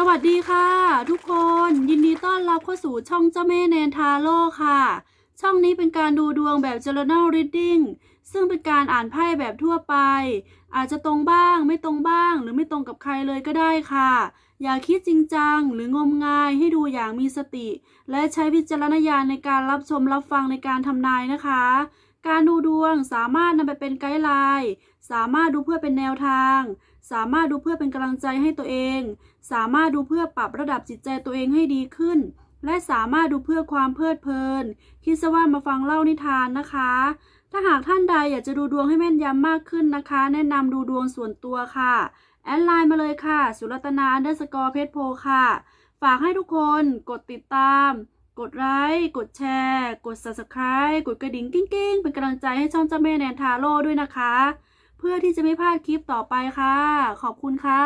สวัสดีค่ะ ทุกคนยินดีต้อนรับเข้าสู่ช่องเจ้าแม่แนนทาโร่ค่ะ ช่องนี้เป็นการดูดวงแบบ journal reading ซึ่งเป็นการอ่านไพ่แบบทั่วไป อาจจะตรงบ้างไม่ตรงบ้าง หรือไม่ตรงกับใครเลยก็ได้ค่ะ อย่าคิดจริงจัง หรืองมงายให้ดูอย่างมีสติ และใช้วิจารณญาณในการรับชมรับฟังในการทำนายนะคะ การดูดวงสามารถนำไปเป็นไกด์ไลน์สามารถดูเพื่อเป็นแนวทาง สามารถดูเพื่อเป็นกำลังใจให้ตัวเอง สามารถดูเพื่อปรับระดับจิตใจตัวเองให้ดีขึ้น และสามารถดูเพื่อความเพลิดเพลิน คิดซะว่ามาฟังเล่านิทานนะคะ ถ้าหากท่านใดอยากจะดูดวงให้แม่นยำมากขึ้นนะคะ แนะนำดูดวงส่วนตัวค่ะ แอดไลน์มาเลยค่ะ สุรัตนาอันเดอร์สกอร์เพชรโพค่ะ ฝากให้ทุกคนกดติดตาม กดไลค์ กดแชร์ กด subscribe กดกระดิ่งกิ้งๆ เป็นกำลังใจให้ช่องเจ้าแม่แนนทาโร่ด้วยนะคะ เพื่อที่จะไม่พลาดคลิปต่อไปค่ะ ขอบคุณค่ะ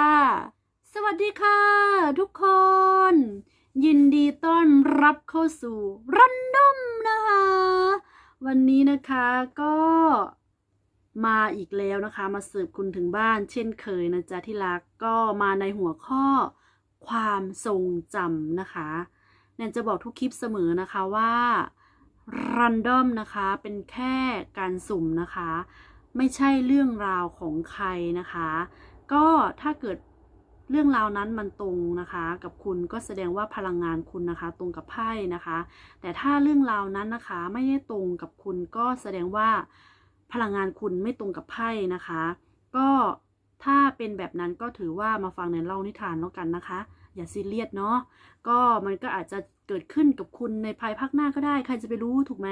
สวัสดีค่ะ ทุกคน ยินดีต้อนรับเข้าสู่รันดอมนะคะ วันนี้นะคะก็มาอีกแล้วนะคะ มาเสิร์ฟคุณถึงบ้าน เช่นเคยนะจ๊ะที่รักก็มาในหัวข้อความทรงจำนะคะแนนจะบอกทุกคลิปเสมอนะคะว่ารันดอมนะคะเป็นแค่การสุ่มนะคะ ไม่ใช่เรื่องราวของใครนะคะ ก็ถ้าเกิดเรื่องราวนั้นมันตรงนะคะ กับคุณก็แสดงว่าพลังงานคุณนะคะ ตรงกับไพ่นะคะ แต่ถ้าเรื่องราวนั้นนะคะไม่ได้ตรงกับคุณก็แสดงว่าพลังงานคุณไม่ตรงกับไพ่นะคะ ก็ถ้าเป็นแบบนั้นก็ถือว่ามาฟังในเล่านิทานแล้วกันนะคะ อย่าซีเรียสเนาะก็มันก็อาจจะเกิดขึ้นกับคุณในภายภาคหน้าก็ได้ ใครจะไปรู้ถูกไหม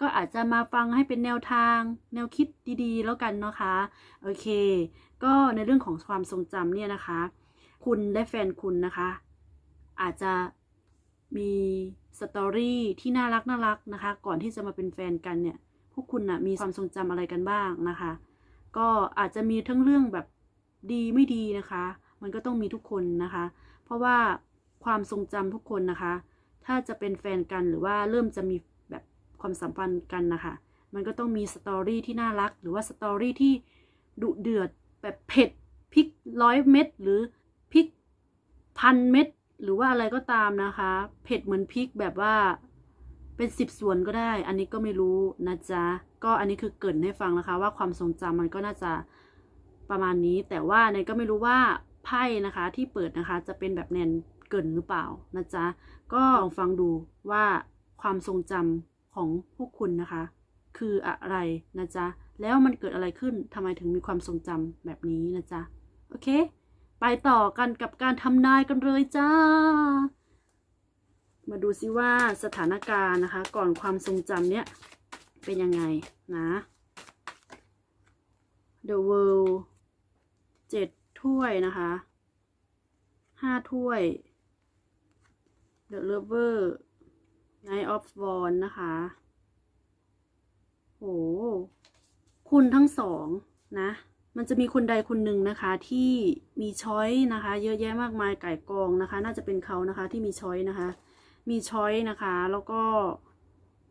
ก็อาจจะมาฟังให้เป็นแนวทาง แนวคิดดีๆ แล้วกันนะคะ โอเค ก็ในเรื่องของความทรงจำเนี่ยนะคะ คุณและแฟนคุณนะคะ อาจจะมีสตอรี่ที่น่ารักน่ารักนะคะ ก่อนที่จะมาเป็นแฟนกันเนี่ย พวกคุณนะมีความทรงจำอะไรกันบ้างนะคะ ก็อาจจะมีทั้งเรื่องแบบดีไม่ดีนะคะ มันก็ต้องมีทุกคนนะคะ เพราะว่าความทรงจำทุกคนนะคะ ถ้าจะเป็นแฟนกันหรือว่าเริ่มจะมีแบบความสัมพันธ์กันนะคะ มันก็ต้องมีสตอรี่ที่น่ารัก หรือว่าสตอรี่ที่ดุเดือดแบบเผ็ดพริกร้อยเม็ดหรือพริกพันเม็ดหรือว่าอะไรก็ตามนะคะ เผ็ดเหมือนพริกแบบว่าเป็นสิบส่วนก็ได้ อันนี้ก็ไม่รู้นะจ๊ะ ก็อันนี้คือเกินให้ฟังนะคะ ว่าความทรงจำมันก็น่าจะประมาณนี้ แต่ว่าในก็ไม่รู้ว่า ไพ่นะคะที่เปิดนะคะจะเป็นแบบแนนเกินหรือเปล่านะจ๊ะ ก็ลองฟังดูว่าความทรงจำของพวกคุณนะคะ คืออะไรนะจ๊ะ แล้วมันเกิดอะไรขึ้นทำไมถึงมีความทรงจำแบบนี้นะจ๊ะ โอเค ไปต่อกันกับการทำนายกันเลยจ้า มาดูซิว่าสถานการณ์นะคะ ก่อนความทรงจำเนี้ยเป็นยังไงนะ The World เจ็ด ถ้วยนะคะห้าถ้วย The Lover Night of Swan นะคะ โห คุณทั้งสองนะ มันจะมีคนใดคนหนึ่งนะคะที่มีช้อยนะคะ เยอะแยะมากมายไก่กองนะคะ น่าจะเป็นเขานะคะที่มีช้อยนะคะ มีช้อยนะคะ แล้วก็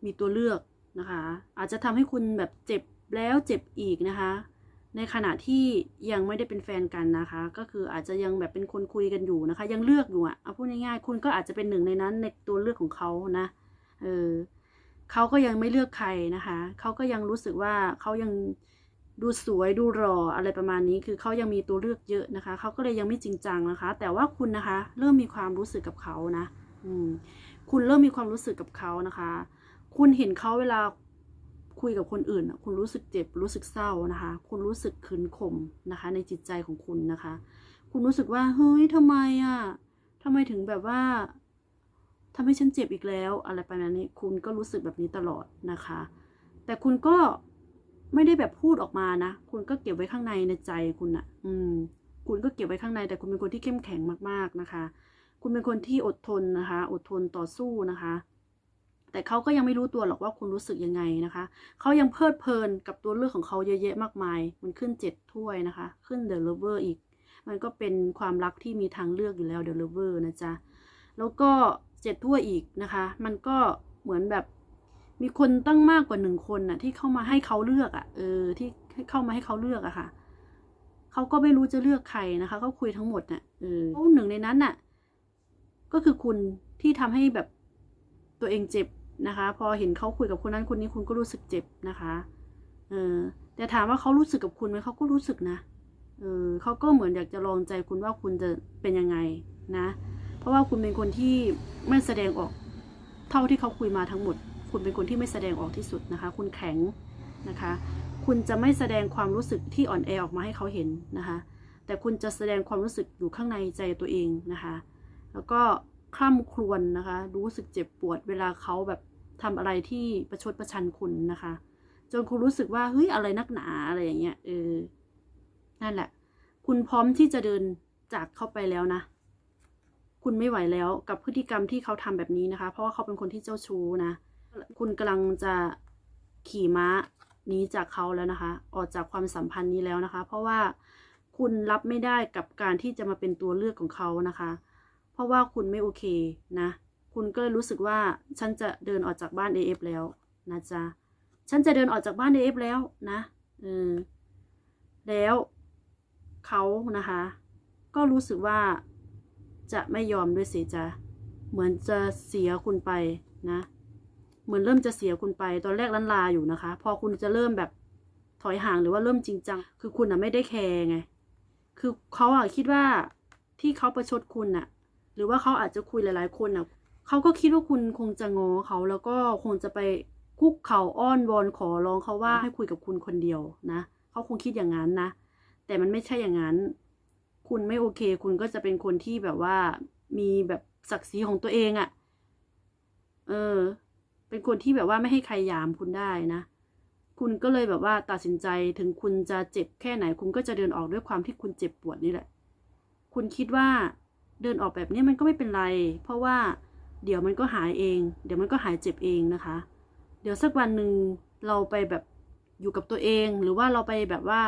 มีตัวเลือกนะคะ อาจจะทำให้คุณแบบเจ็บแล้วเจ็บอีกนะคะ ในขณะที่ยังไม่ได้เป็นแฟนกันนะคะ ก็คืออาจจะยังแบบเป็นคนคุยกันอยู่นะคะ ยังเลือกอยู่อะเอาพูดง่ายๆ คุณก็อาจจะเป็นหนึ่งในนั้นในตัวเลือกของเขานะเออเขาก็ยังไม่เลือกใครนะคะเขาก็ยังรู้สึกว่าเขายังดูสวยดูหล่ออะไรประมาณนี้คือเขายังมีตัวเลือกเยอะนะคะเขาก็เลยยังไม่จริงจังนะคะ แต่ว่าคุณนะคะ เริ่มมีความรู้สึกกับเขานะ อืม คุณเริ่มมีความรู้สึกกับเขานะคะ คุณเห็นเขาเวลา คุยกับคนอื่น คุณรู้สึกเจ็บรู้สึกเศร้านะคะ คุณรู้สึกขืนข่มนะคะ ในจิตใจของคุณนะคะ คุณรู้สึกว่าเฮ้ยทำไมอะทำไมถึงแบบว่าทำให้ฉันเจ็บอีกแล้ว อะไรประมาณนี้ คุณก็รู้สึกแบบนี้ตลอดนะคะ แต่คุณก็ไม่ได้แบบพูดออกมานะ คุณก็เก็บไว้ข้างในในใจคุณอะอืม คุณก็เก็บไว้ข้างใน แต่คุณเป็นคนที่เข้มแข็งมากๆนะคะ คุณเป็นคนที่อดทนนะคะ อดทนต่อสู้นะคะ แต่เขาก็ยังไม่รู้ตัวหรอกว่าคุณรู้สึกยังไงนะคะ เขายังเพลิดเพลินกับตัวเลือกของเขาเยอะแยะมากมาย มันขึ้นเจ็ดถ้วยนะคะ ขึ้นเดอะเลเวอร์อีก มันก็เป็นความรักที่มีทางเลือกอยู่แล้วเดอะเลเวอร์นะจ๊ะ แล้วก็เจ็ดถ้วยอีกนะคะ มันก็เหมือนแบบมีคนตั้งมากกว่าหนึ่งคนน่ะที่เข้ามาให้เขาเลือกอะ่ะ เออ ที่เข้ามาให้เขาเลือกอะค่ะ เขาก็ไม่รู้จะเลือกใครนะคะเขาคุยทั้งหมดน่ะ เออหนึ่งในนั้นน่ะ ก็คือคุณที่ทำให้แบบตัวเองเจ็บ นะคะ พอเห็นเขาคุยกับคนนั้นคนนี้คุณก็รู้สึกเจ็บนะคะเออแต่ถามว่าเขารู้สึกกับคุณไหมเขาก็รู้สึกนะเออเขาก็เหมือนอยากจะลองใจคุณว่าคุณจะเป็นยังไงนะ เพราะว่าคุณเป็นคนที่ไม่แสดงออก เท่าที่เขาคุยมาทั้งหมด คุณเป็นคนที่ไม่แสดงออกที่สุดนะคะ คุณแข็งนะคะ คุณจะไม่แสดงความรู้สึกที่อ่อนแอออกมาให้เขาเห็นนะคะ แต่คุณจะแสดงความรู้สึกอยู่ข้างในใจตัวเองนะคะ แล้วก็คร่ำครวญนะคะ รู้สึกเจ็บปวดเวลาเขาแบบ ทำอะไรที่ประชดประชันคุณนะคะ จนคุณรู้สึกว่าเฮ้ยอะไรนักหนาอะไรอย่างเงี้ยเออนั่นแหละ คุณพร้อมที่จะเดินจากเขาไปแล้วนะ คุณไม่ไหวแล้วกับพฤติกรรมที่เขาทำแบบนี้นะคะ เพราะว่าเขาเป็นคนที่เจ้าชู้นะ คุณกำลังจะขี่ม้านีจากเขาแล้วนะคะ ออกจากความสัมพันธ์นี้แล้วนะคะ เพราะว่าคุณรับไม่ได้กับการที่จะมาเป็นตัวเลือกของเขานะคะ เพราะว่าคุณไม่โอเคนะ คุณก็เลยรู้สึกว่าฉันจะเดินออกจากบ้าน AF แล้วนะจ๊ะ ฉันจะเดินออกจากบ้าน AF แล้วนะเออแล้วเขานะคะ ก็รู้สึกว่าจะไม่ยอมด้วยสิจ๊ะ เหมือนจะเสียคุณไปนะ เหมือนเริ่มจะเสียคุณไป ตอนแรกลันลาอยู่นะคะ พอคุณจะเริ่มแบบถอยห่างหรือว่าเริ่มจริงจัง คือคุณอะไม่ได้แคร์ไง คือเขาอะคิดว่าที่เขาประชดคุณอะ หรือว่าเขาอาจจะคุยหลาย ๆ คนอะ เขาก็คิดว่าคุณคงจะงอเขาแล้วก็คงจะไปคุกเข่าอ้อนวอนขอร้องเขาว่าให้คุยกับคุณคนเดียวนะเขาคงคิดอย่างนั้นนะ แต่มันไม่ใช่อย่างนั้น คุณไม่โอเค คุณก็จะเป็นคนที่แบบว่ามีแบบศักดิ์ศรีของตัวเองอะ่ะ เออ เป็นคนที่แบบว่าไม่ให้ใครยามคุณได้นะ คุณก็เลยแบบว่าตัดสินใจถึงคุณจะเจ็บแค่ไหน คุณก็จะเดินออกด้วยความที่คุณเจ็บปวดนี่แหละ คุณคิดว่าเดินออกแบบนี้มันก็ไม่เป็นไร เพราะว่า เดี๋ยวมันก็หายเอง เดี๋ยวมันก็หายเจ็บเองนะคะ เดี๋ยวสักวันหนึ่งเราไปแบบอยู่กับตัวเอง หรือว่าเราไปแบบว่า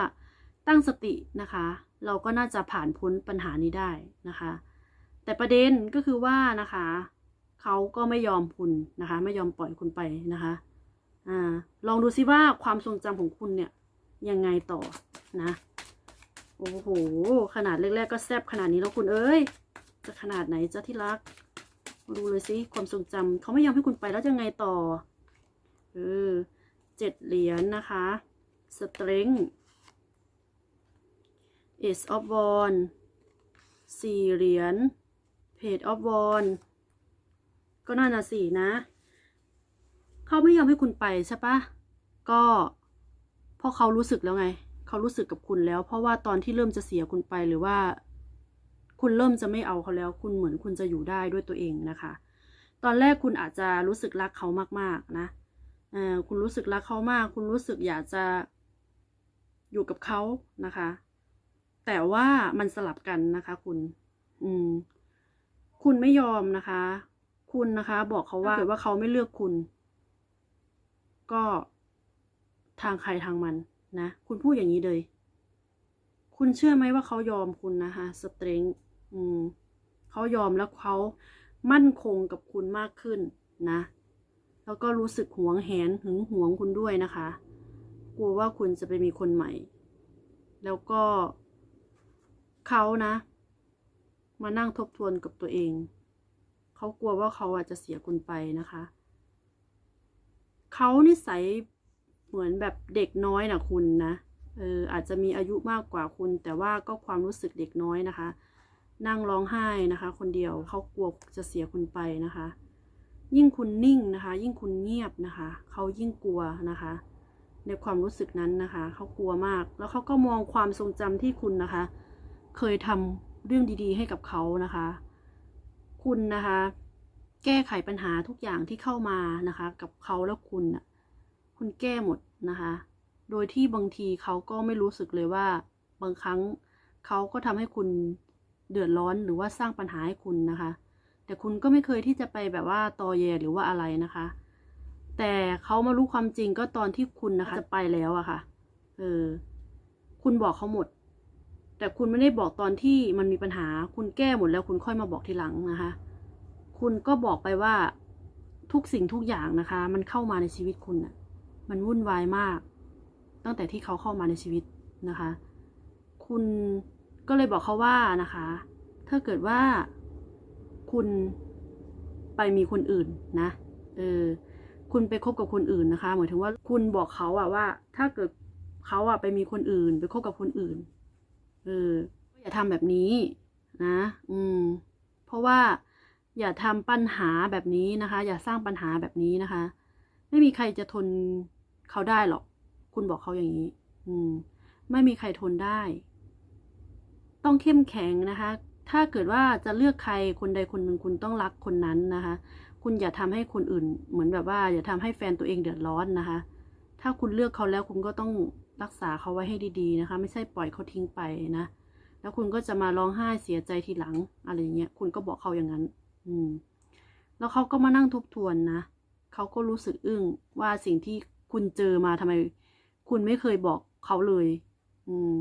ตั้งสตินะคะ เราก็น่าจะผ่านพ้นปัญหานี้ได้นะคะ แต่ประเด็นก็คือว่านะคะเขาก็ไม่ยอมคุณนะคะ ไม่ยอมปล่อยคุณไปนะคะอ่าลองดูซิว่าความทรงจำของคุณเนี่ยยังไงต่อนะโอ้โห ขนาดแรกๆก็แซบขนาดนี้แล้วคุณเอ้ย จะขนาดไหนจะที่รัก ดูเลยสิความทรงจำเขาไม่ยอมให้คุณไปแล้วจะไงต่อ เออเจ็ดเหรียญนะคะ strength ace of wand สี่เหรียญ page of wand ก็น่าน่ะสี่นะ เขาไม่ยอมให้คุณไปใช่ปะก็เพราะเขารู้สึกแล้วไง เขารู้สึกกับคุณแล้ว เพราะว่าตอนที่เริ่มจะเสียคุณไปหรือว่า คุณเริ่มจะไม่เอาเขาแล้ว คุณเหมือนคุณจะอยู่ได้ด้วยตัวเองนะคะ ตอนแรกคุณอาจจะรู้สึกรักเขามากๆนะอคุณรู้สึกรักเขามาก คุณรู้สึกอยากจะอยู่กับเขานะคะ แต่ว่ามันสลับกันนะคะคุณ อืม คุณไม่ยอมนะคะ คุณนะคะ บอกเขาว่าถ้าเกิดว่าเขาไม่เลือกคุณ ก็ทางใครทางมันนะ คุณพูดอย่างนี้เลย คุณเชื่อไหมว่าเขายอมคุณนะคะ สตริง อืมเขายอมแล้วเขามั่นคงกับคุณมากขึ้นนะ แล้วก็รู้สึกหวงแหนหึงหวงคุณด้วยนะคะ กลัวว่าคุณจะไปมีคนใหม่ แล้วก็เขานะ มานั่งทบทวนกับตัวเอง เขากลัวว่าเขาอาจจะเสียคุณไปนะคะ เขานิสัยเหมือนแบบเด็กน้อยนะคุณนะ เอออาจจะมีอายุมากกว่าคุณ แต่ว่าก็ความรู้สึกเด็กน้อยนะคะ นั่งร้องไห้นะคะ คนเดียวเขากลัวจะเสียคุณไปนะคะ ยิ่งคุณนิ่งนะคะ ยิ่งคุณเงียบนะคะเขายิ่งกลัวนะคะ ในความรู้สึกนั้นนะคะเขากลัวมาก แล้วเขาก็มองความทรงจำที่คุณนะคะ เคยทำเรื่องดีๆ ให้กับเขานะคะ คุณนะคะ แก้ไขปัญหาทุกอย่างที่เข้ามานะคะ กับเขาแล้วคุณน่ะคุณแก้หมดนะคะ โดยที่บางทีเขาก็ไม่รู้สึกเลยว่าบางครั้งเขาก็ทำให้คุณ เดือดร้อนหรือว่าสร้างปัญหาให้คุณนะคะ แต่คุณก็ไม่เคยที่จะไปแบบว่าตอแยหรือว่าอะไรนะคะ แต่เขามารู้ความจริงก็ตอนที่คุณนะคะ จะไปแล้วอะค่ะ เออ คุณบอกเขาหมด แต่คุณไม่ได้บอกตอนที่มันมีปัญหา คุณแก้หมดแล้วคุณค่อยมาบอกทีหลังนะคะ คุณก็บอกไปว่าทุกสิ่งทุกอย่างนะคะ มันเข้ามาในชีวิตคุณน่ะมันวุ่นวายมาก ตั้งแต่ที่เขาเข้ามาในชีวิตนะคะ คุณ ก็เลยบอกเขาว่านะคะ ถ้าเกิดว่าคุณไปมีคนอื่นนะ เออ คุณไปคบกับคนอื่นนะคะหมายถึงว่าคุณบอกเขาอะว่า ถ้าเกิดเขาอะไปมีคนอื่น ไปคบกับคนอื่น เออ อย่าทำแบบนี้นะ อืม เพราะว่าอย่าทำปัญหาแบบนี้นะคะ อย่าสร้างปัญหาแบบนี้นะคะ ไม่มีใครจะทนเขาได้หรอก คุณบอกเขาอย่างนี้ อืม ไม่มีใครทนได้ ต้องเข้มแข็งนะคะ ถ้าเกิดว่าจะเลือกใครคนใดคนหนึ่งคุณต้องรักคนนั้นนะคะ คุณอย่าทำให้คนอื่น เหมือนแบบว่า อย่าทำให้แฟนตัวเองเดือดร้อนนะคะ ถ้าคุณเลือกเขาแล้วคุณก็ต้องรักษาเขาไว้ให้ดี ๆนะคะ ไม่ใช่ปล่อยเขาทิ้งไปนะ แล้วคุณก็จะมาร้องไห้เสียใจทีหลังอะไรอย่างเงี้ย คุณก็บอกเขาอย่างนั้น อืม แล้วเขาก็มานั่งทบทวนนะเขาก็รู้สึกอึ้งว่าสิ่งที่คุณเจอมาทำไม คุณไม่เคยบอกเขาเลย อืม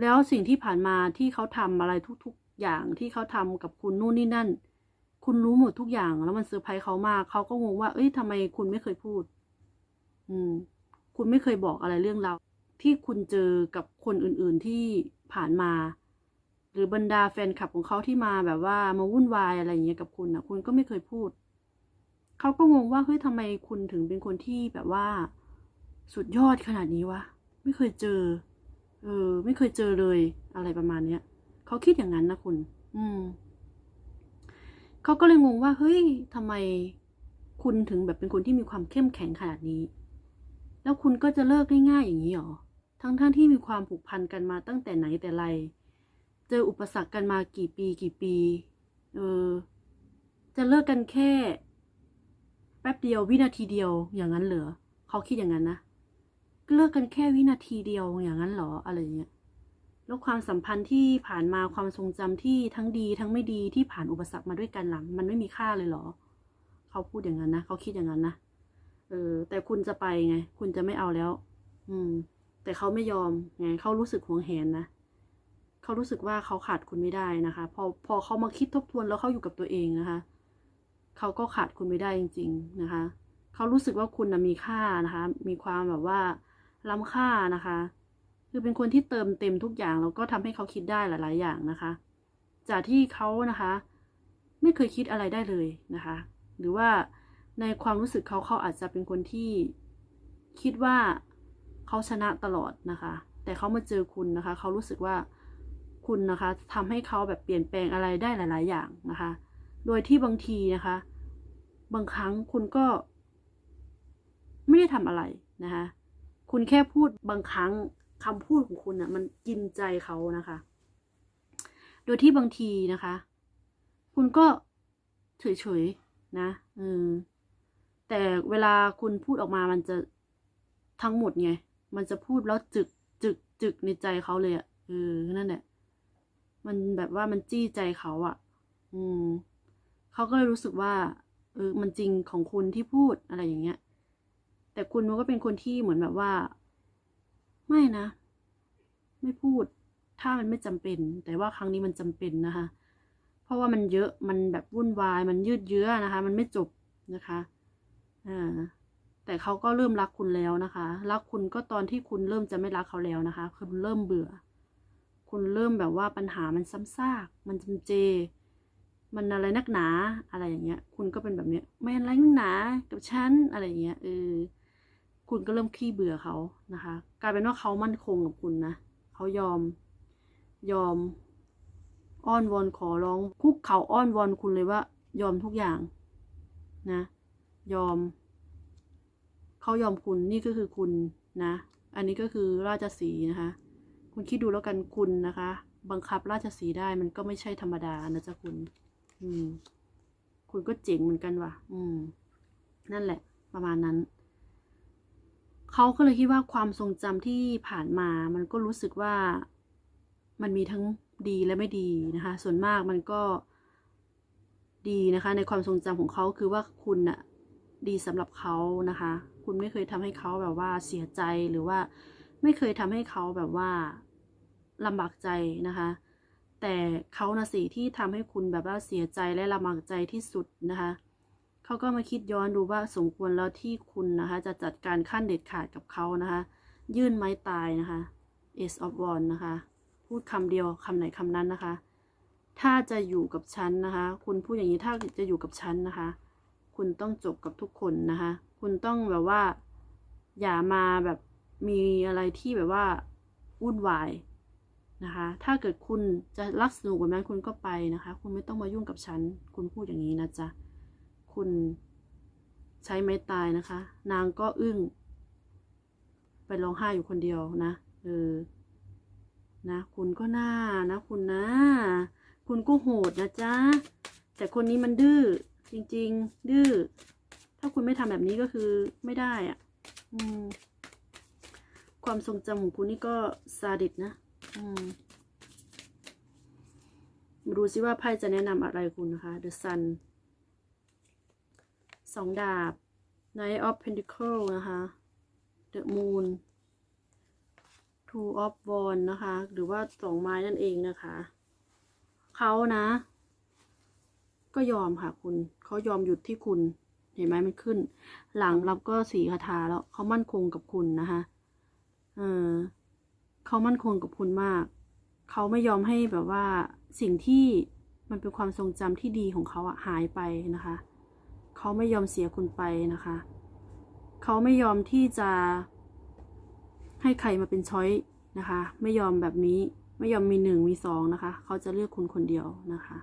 แล้วสิ่งที่ผ่านมาที่เขาทำอะไรทุกๆอย่างที่เขาทำกับคุณนู่นนี่นั่น คุณรู้หมดทุกอย่างแล้วมันเซอร์ไพรส์เขามากเขาก็งงว่า เอ้ยทำไมคุณไม่เคยพูด อืม คุณไม่เคยบอกอะไรเรื่องเราที่คุณเจอกับคนอื่น ๆที่ผ่านมา หรือบรรดาแฟนคลับของเขาที่มาแบบว่ามาวุ่นวายอะไรอย่างเงี้ยกับคุณนะคุณก็ไม่เคยพูดเขาก็งงว่าเฮ้ยทำไมคุณถึงเป็นคนที่แบบว่า สุดยอดขนาดนี้วะไม่เคยเจอ เออ ไม่เคยเจอเลยอะไรประมาณเนี้ยเขาคิดอย่างนั้นนะคุณ อืมเขาก็เลยงงว่า เฮ้ยทำไมคุณถึงแบบเป็นคนที่มีความเข้มแข็งขนาดนี้ แล้วคุณก็จะเลิกง่ายๆอย่างนี้หรอ ทั้งๆทที่มีความผูกพันกันมาตั้งแต่ไหนแต่ไร เจออุปสรรคกันมากี่ปีกี่ปี เออ จะเลิกกันแค่ แป๊บเดียววินาทีเดียวอย่างนั้นเหรอเขาคิดอย่างนั้นนะ เลิกกันแค่วินาทีเดียวอย่างนั้นเหรออะไรเงี้ยแล้วความสัมพันธ์ที่ผ่านมาความทรงจำที่ทั้งดีทั้งไม่ดีที่ผ่านอุปสรรคมาด้วยกันหลังมันไม่มีค่าเลยเหรอ เขาพูดอย่างนั้นนะเขาคิดอย่างนั้นนะเออ แต่คุณจะไปไง คุณจะไม่เอาแล้ว อืม แต่เขาไม่ยอมไงเขารู้สึกหวงแหนนะเขารู้สึกว่าเขาขาดคุณไม่ได้นะคะ พอพอเขามาคิดทบทวนแล้วเขาอยู่กับตัวเองนะคะเขาก็ขาดคุณไม่ได้จริง ๆ นะคะเขารู้สึกว่าคุณนะมีค่านะคะ มีความแบบว่า ล้ำค่านะคะ คือเป็นคนที่เติมเต็มทุกอย่างแล้วก็ทำให้เขาคิดได้หลาย ๆ อย่างนะคะ จากที่เขานะคะ ไม่เคยคิดอะไรได้เลยนะคะ หรือว่าในความรู้สึกเขาเขาอาจจะเป็นคนที่คิดว่าเขาชนะตลอดนะคะ แต่เขามาเจอคุณนะคะ เขารู้สึกว่าคุณนะคะทำให้เขาแบบเปลี่ยนแปลงอะไรได้หลาย ๆ อย่างนะคะ โดยที่บางทีนะคะ บางครั้งคุณก็ ไม่ได้ทำอะไรนะคะ คุณแค่พูดบางครั้งคำพูดของคุณนะ่ะ มันกินใจเขานะคะ โดยที่บางทีนะคะ คุณก็เฉยๆนะเออแต่เวลาคุณพูดออกมามันจะทั้งหมดไง มันจะพูดแล้วจึกจึกจึกในใจเขาเลยอะ่ะเออนั่นแหละมันแบบว่ามันจี้ใจเขาอะ่ะ อืมเขาก็เลยรู้สึกว่า เออ มันจริงของคุณที่พูดอะไรอย่างเงี้ย แต่คุณมันก็เป็นคนที่เหมือนแบบว่า ไม่นะ ไม่พูด ถ้ามันไม่จำเป็น แต่ว่าครั้งนี้มันจำเป็นนะคะ เพราะว่ามันเยอะมันแบบวุ่นวาย มันยืดเยื้อนะคะ มันไม่จบนะคะอ่าแต่เขาก็เริ่มรักคุณแล้วนะคะ รักคุณก็ตอนที่คุณเริ่มจะไม่รักเขาแล้วนะคะคุณเริ่มเบื่อ คุณเริ่มแบบว่าปัญหามันซ้ำซาก มันจำเจ มันอะไรนักหนา อะไรอย่างเงี้ย คุณก็เป็นแบบเนี้ยไม่อะไรนักหนา กับฉันอะไรอย่างเงี้ยเออ คุณก็เริ่มขี้เบื่อเขานะคะ กลายเป็นว่าเขามั่นคงกับคุณนะเขายอมยอมอ้อนวอนขอร้อง คุกเข่าอ้อนวอนคุณเลยว่า ยอมทุกอย่างนะ ยอม เขายอมคุณนี่ก็คือคุณนะ อันนี้ก็คือราชสีห์นะคะ คุณคิดดูแล้วกันคุณนะคะ บังคับราชสีห์ได้มันก็ไม่ใช่ธรรมดานะจ๊ะคุณ อืม คุณก็เจ๋งเหมือนกันว่ะ อืม นั่นแหละ ประมาณนั้น เขาก็เลยคิดว่าความทรงจำที่ผ่านมา มันก็รู้สึกว่ามันมีทั้งดีและไม่ดีนะคะ ส่วนมากมันก็ดีนะคะ ในความทรงจำของเขาคือว่าคุณน่ะดีสำหรับเขานะคะ คุณไม่เคยทำให้เขาแบบว่าเสียใจหรือว่าไม่เคยทำให้เขาแบบว่าลำบากใจนะคะ แต่เขานะสิที่ทำให้คุณแบบว่าเสียใจและลำบากใจที่สุดนะคะ เขาก็มาคิดย้อนดูว่าสมควรแล้วที่คุณนะคะ จะจัดการขั้นเด็ดขาดกับเขานะคะ ยื่นไม้ตายนะคะ Ace of Wands นะคะ พูดคำเดียวคำไหนคำนั้นนะคะ ถ้าจะอยู่กับฉันนะคะ คุณพูดอย่างนี้ถ้าจะอยู่กับฉันนะคะ คุณต้องจบกับทุกคนนะคะ คุณต้องแบบว่า อย่ามาแบบมีอะไรที่แบบว่าวุ่นวายนะคะ ถ้าเกิดคุณจะรักสนุกแบบนั้นคุณก็ไปนะคะ คุณไม่ต้องมายุ่งกับฉัน คุณพูดอย่างนี้นะจ๊ะ คุณใช้ไม้ตายนะคะ นางก็อึ้ง ไปร้องไห้อยู่คนเดียวนะเออนะ คุณก็น่านะ คุณนะ คุณก็โหดนะจ๊ะ แต่คนนี้มันดื้อจริง ๆ ดื้อถ้าคุณไม่ทำแบบนี้ก็คือไม่ได้อะ่ะ อืม ความทรงจำของคุณนี่ก็ซาดิสนะ อืมดูซิว่าไพ่จะแนะนำอะไรคุณนะคะ The Sun สองดาบ Knight of Pentacle นะคะ The Moon Two of Wands นะคะ หรือว่าสองไม้นั่นเองนะคะ เขานะ ก็ยอมค่ะคุณ เขายอมหยุดที่คุณ เห็นไหมมันขึ้น หลังรับก็สีคาถาแล้ว เขามั่นคงกับคุณนะคะ เออเขามั่นคงกับคุณมาก เขาไม่ยอมให้แบบว่าสิ่งที่มันเป็นความทรงจำที่ดีของเขาอะหายไปนะคะ เขาไม่ยอมเสียคุณไปนะคะ เขาไม่ยอมที่จะให้ใครมาเป็นช้อยนะคะ ไม่ยอมแบบนี้ ไม่ยอมมีหนึ่งมีสองนะคะ เขาจะเลือกคุณคนเดียวนะคะ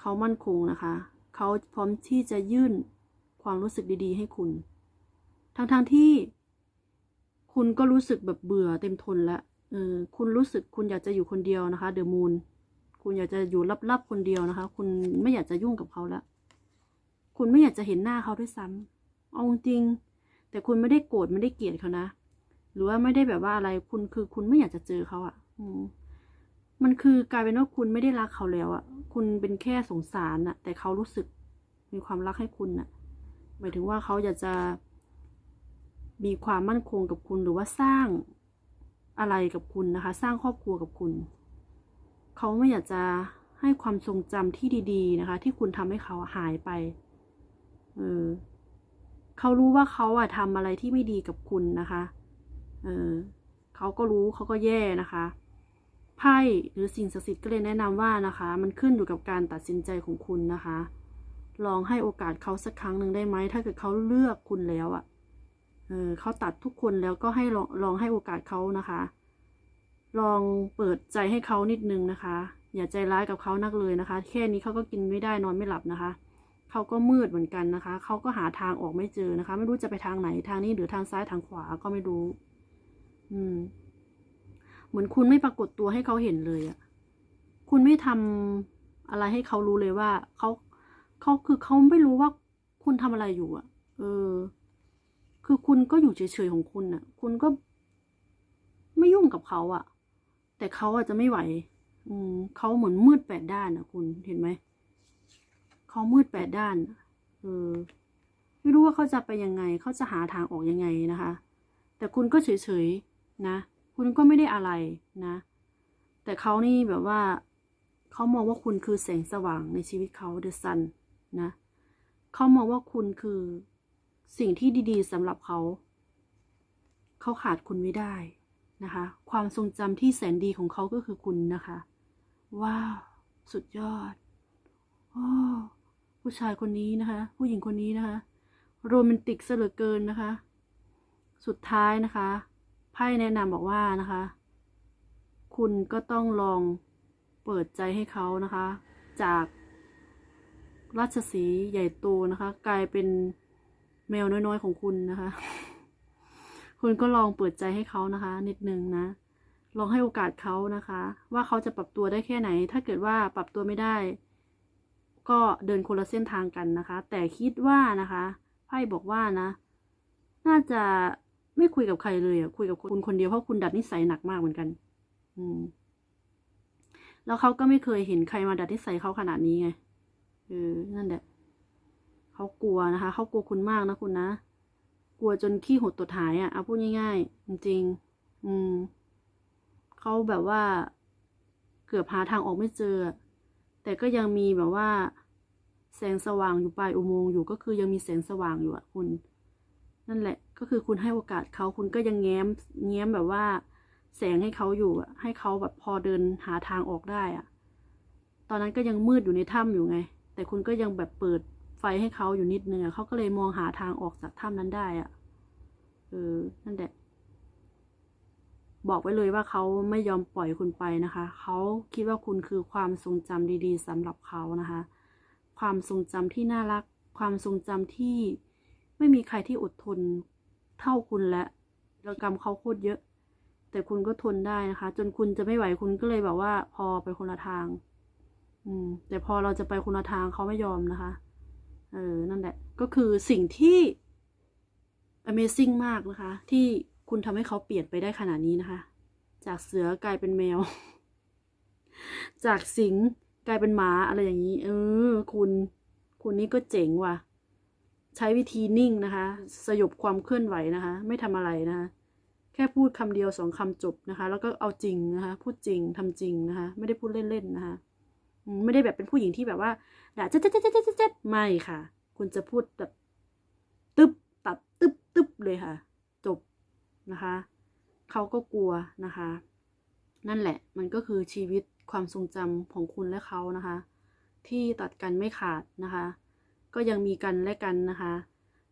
เขามั่นคงนะคะ เขาพร้อมที่จะยื่นความรู้สึกดี ๆ ให้คุณ ทั้งๆทที่คุณก็รู้สึกแบบเบื่อเต็มทนแล้วเออคุณรู้สึกคุณอยากจะอยู่คนเดียวนะคะ เดอะมูน คุณอยากจะอยู่ลับๆคนเดียวนะคะ คุณไม่อยากจะยุ่งกับเขาแล้ว คุณไม่อยากจะเห็นหน้าเขาด้วยซ้ำเอาจริง แต่คุณไม่ได้โกรธไม่ได้เกลียดเขานะ หรือว่าไม่ได้แบบว่าอะไร คุณคือคุณไม่อยากจะเจอเขาอะ่ะมันคือกลายเป็นว่าคุณไม่ได้รักเขาแล้วอะ่ะ คุณเป็นแค่สงสารน่ะ แต่เขารู้สึกมีความรักให้คุณน่ะ หมายถึงว่าเขาอยากจะมีความมั่นคงกับคุณหรือว่าสร้างอะไรกับคุณนะคะ สร้างครอบครัวกับคุณ เขาไม่อยากจะให้ความทรงจำที่ดี ๆ นะคะ ที่คุณทำให้เขาหายไป เออเขารู้ว่าเขาอะทำอะไรที่ไม่ดีกับคุณนะคะ เออเขาก็รู้เขาก็แย่นะคะ ไพ่หรือสิ่งศักดิ์สิทธิ์ก็เลยแนะนำว่านะคะ มันขึ้นอยู่กับการตัดสินใจของคุณนะคะ ลองให้โอกาสเขาสักครั้งหนึ่งได้ไหม ถ้าเกิดเขาเลือกคุณแล้วอะเออเขาตัดทุกคนแล้วก็ให้ลองลองให้โอกาสเขานะคะ ลองเปิดใจให้เขานิดนึงนะคะ อย่าใจร้ายกับเขานักเลยนะคะ แค่นี้เขาก็กินไม่ได้นอนไม่หลับนะคะ เขาก็มืดเหมือนกันนะคะ เขาก็หาทางออกไม่เจอนะคะ ไม่รู้จะไปทางไหน ทางนี้หรือทางซ้ายทางขวาก็ไม่รู้ อืม เหมือนคุณไม่ปรากฏตัวให้เขาเห็นเลยอะคุณไม่ทำอะไรให้เขารู้เลยว่าเขาเขาคือเขาไม่รู้ว่าคุณทำอะไรอยู่อะเออ คือคุณก็อยู่เฉยๆของคุณอะคุณก็ไม่ยุ่งกับเขาอะแต่เขาอาจจะไม่ไหว อืมเขาเหมือนมืดแปดด้านอะคุณเห็นไหม เขามืดแปดด้าน เออ ไม่รู้ว่าเขาจะไปยังไง เขาจะหาทางออกยังไงนะคะ แต่คุณก็เฉยๆนะ คุณก็ไม่ได้อะไรนะ แต่เขานี่แบบว่า เขามองว่าคุณคือแสงสว่างในชีวิตเขา the sun นะ เขามองว่าคุณคือสิ่งที่ดีๆสำหรับเขา เขาขาดคุณไม่ได้นะคะ ความทรงจำที่แสนดีของเขาก็คือคุณนะคะ ว้าว สุดยอดโอ้ ผู้ชายคนนี้นะคะ ผู้หญิงคนนี้นะคะ โรแมนติกเหลือเกินนะคะ สุดท้ายนะคะไพ่แนะนำบอกว่านะคะ คุณก็ต้องลองเปิดใจให้เขานะคะ จากราชสีใหญ่โตนะคะ กลายเป็นแมวน้อยๆของคุณนะคะ คุณก็ลองเปิดใจให้เขานะคะ นิดนึงนะ ลองให้โอกาสเขานะคะ ว่าเขาจะปรับตัวได้แค่ไหน ถ้าเกิดว่าปรับตัวไม่ได้ ก็เดินคนละเส้นทางกันนะคะ แต่คิดว่านะคะไพ่บอกว่านะ น่าจะไม่คุยกับใครเลยอะคุยกับคุณคนเดียวเพราะคุณดัดนิสัยหนักมากเหมือนกัน อืม แล้วเขาก็ไม่เคยเห็นใครมาดัดนิสัยเขาขนาดนี้ไงเออนั่นแหละเขากลัวนะคะเขากลัวคุณมากนะคุณนะกลัวจนขี้หดตดหายอะเอาพูดง่ายๆจริง อืมเขาแบบว่า เกือบหาทางออกไม่เจอ แต่ก็ยังมีแบบว่า แสงสว่างอยู่ปลายอุโมงค์อยู่ก็คือยังมีแสงสว่างอยู่อะคุณ นั่นแหละ ก็คือคุณให้โอกาสเขาคุณก็ยังแง้มแง้มแบบว่า แสงให้เขาอยู่อะให้เขาแบบพอเดินหาทางออกได้อะตอนนั้นก็ยังมืดอยู่ในถ้ำอยู่ไง แต่คุณก็ยังแบบเปิดไฟให้เขาอยู่นิดนึงอะเขาก็เลยมองหาทางออกจากถ้ำนั้นได้อะเออนั่นแหละ บอกไว้เลยว่าเขาไม่ยอมปล่อยคุณไปนะคะ เขาคิดว่าคุณคือความทรงจำดีๆสำหรับเขานะคะ ความทรงจำที่น่ารัก ความทรงจำที่ไม่มีใครที่อดทนเท่าคุณและแล้วกรรมเขาโคตรเยอะ แต่คุณก็ทนได้นะคะ จนคุณจะไม่ไหวคุณก็เลยแบบว่า พอไปคนละทาง อืม แต่พอเราจะไปคนละทางเขาไม่ยอมนะคะ เออ นั่นแหละ ก็คือสิ่งที่ Amazing มากนะคะ ที่ คุณทำให้เขาเปลี่ยนไปได้ขนาดนี้นะคะ จากเสือกลายเป็นแมว จากสิงห์กลายเป็นหมาอะไรอย่างนี้ เออ คุณ คุณนี่ก็เจ๋งว่ะ ใช้วิธีนิ่งนะคะ สยบความเคลื่อนไหวนะคะ ไม่ทำอะไรนะคะ แค่พูดคำเดียวสองคำจบนะคะ แล้วก็เอาจริงนะคะ พูดจริงทำจริงนะคะ ไม่ได้พูดเล่นๆนะคะไม่ได้แบบเป็นผู้หญิงที่แบบว่าด่าเจ๊ดเจ๊ดเจ๊เจ๊เจ๊ไม่ค่ะ คุณจะพูดแบบตึ๊บตัดตึ๊บตึ๊บเลยค่ะ จบ นะคะเขาก็กลัวนะคะ นั่นแหละมันก็คือชีวิตความทรงจำของคุณและเขานะคะ ที่ตัดกันไม่ขาดนะคะ ก็ยังมีกันและกันนะคะ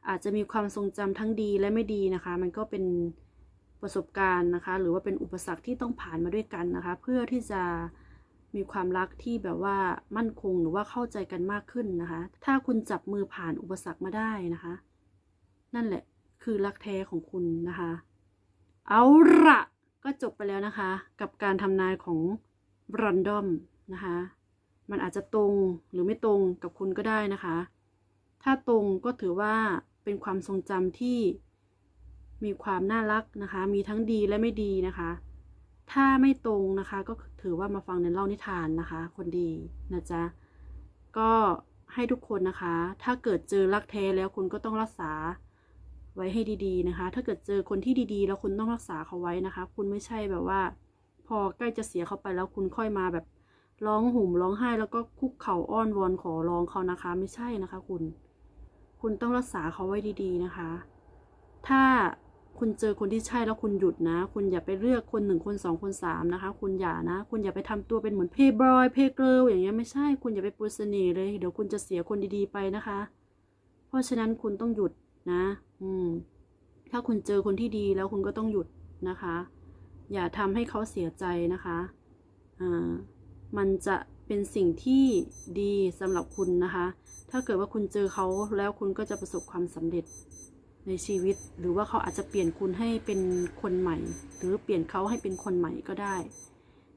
อาจจะมีความทรงจำทั้งดีและไม่ดีนะคะ มันก็เป็นประสบการณ์นะคะ หรือว่าเป็นอุปสรรคที่ต้องผ่านมาด้วยกันนะคะ เพื่อที่จะมีความรักที่แบบว่ามั่นคงหรือว่าเข้าใจกันมากขึ้นนะคะ ถ้าคุณจับมือผ่านอุปสรรคมาได้นะคะ นั่นแหละคือรักแท้ของคุณนะคะ เอาละก็จบไปแล้วนะคะ กับการทำนายของรันดอมนะคะ มันอาจจะตรงหรือไม่ตรงกับคุณก็ได้นะคะ ถ้าตรงก็ถือว่าเป็นความทรงจำที่มีความน่ารักนะคะ มีทั้งดีและไม่ดีนะคะ ถ้าไม่ตรงนะคะก็ถือว่ามาฟังในเล่านิทานนะคะ คนดีนะจ๊ะ ก็ให้ทุกคนนะคะ ถ้าเกิดเจอรักแท้แล้วคุณก็ต้องรักษา ไว้ให้ดีๆนะคะ ถ้าเกิดเจอคนที่ดีๆ แล้วคุณต้องรักษาเขาไว้นะคะ คุณไม่ใช่แบบว่า พอใกล้จะเสียเขาไปแล้วคุณค่อยมาแบบร้องห่มร้องไห้แล้วก็คุกเข่าอ้อนวอนขอร้องเขานะคะ ไม่ใช่นะคะ คุณ คุณต้องรักษาเขาไว้ดี ๆนะคะ ถ้าคุณเจอคนที่ใช่แล้วคุณหยุดนะ คุณอย่าไปเลือกคนหนึ่งคนสองคนสามนะคะ คุณอย่านะ คุณอย่าไปทำตัวเป็นเหมือนเพย์บอยเพย์เกิร์ลอย่างเงี้ยไม่ใช่ คุณอย่าไปปุสนีเลย เดี๋ยวคุณจะเสียคนดีๆไปนะคะ เพราะฉะนั้นคุณต้องหยุด นะ อืม ถ้าคุณเจอคนที่ดีแล้วคุณก็ต้องหยุดนะคะ อย่าทำให้เขาเสียใจนะคะ อ่า มันจะเป็นสิ่งที่ดีสำหรับคุณนะคะ ถ้าเกิดว่าคุณเจอเขาแล้วคุณก็จะประสบความสำเร็จในชีวิต หรือว่าเขาอาจจะเปลี่ยนคุณให้เป็นคนใหม่ หรือเปลี่ยนเขาให้เป็นคนใหม่ก็ได้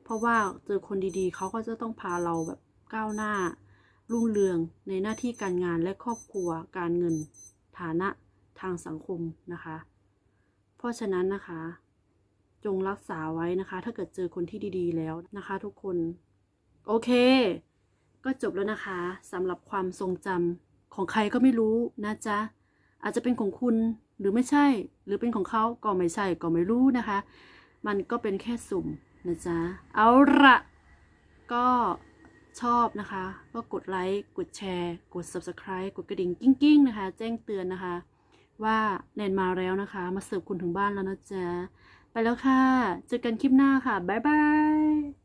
เพราะว่าเจอคนดีๆ เขาก็จะต้องพาเราแบบก้าวหน้ารุ่งเรืองในหน้าที่การงานและครอบครัวการเงิน ฐานะทางสังคมนะคะ เพราะฉะนั้นนะคะ จงรักษาไว้นะคะ ถ้าเกิดเจอคนที่ดีๆแล้วนะคะ ทุกคน โอเค ก็จบแล้วนะคะสำหรับความทรงจำของใครก็ไม่รู้นะจ๊ะ อาจจะเป็นของคุณหรือไม่ใช่ หรือเป็นของเขาก็ไม่ใช่ก็ไม่รู้นะคะ มันก็เป็นแค่สุ่มนะจ๊ะ เอาละก็ ชอบนะคะ ก็กดไลค์ กดแชร์ กด subscribe กดกระดิ่งกิ้งๆนะคะ แจ้งเตือนนะคะ ว่าแนนมาแล้วนะคะ มาเสิร์ฟคุณถึงบ้านแล้วนะจ๊ะ ไปแล้วค่ะ เจอกันคลิปหน้าค่ะ บ๊ายบาย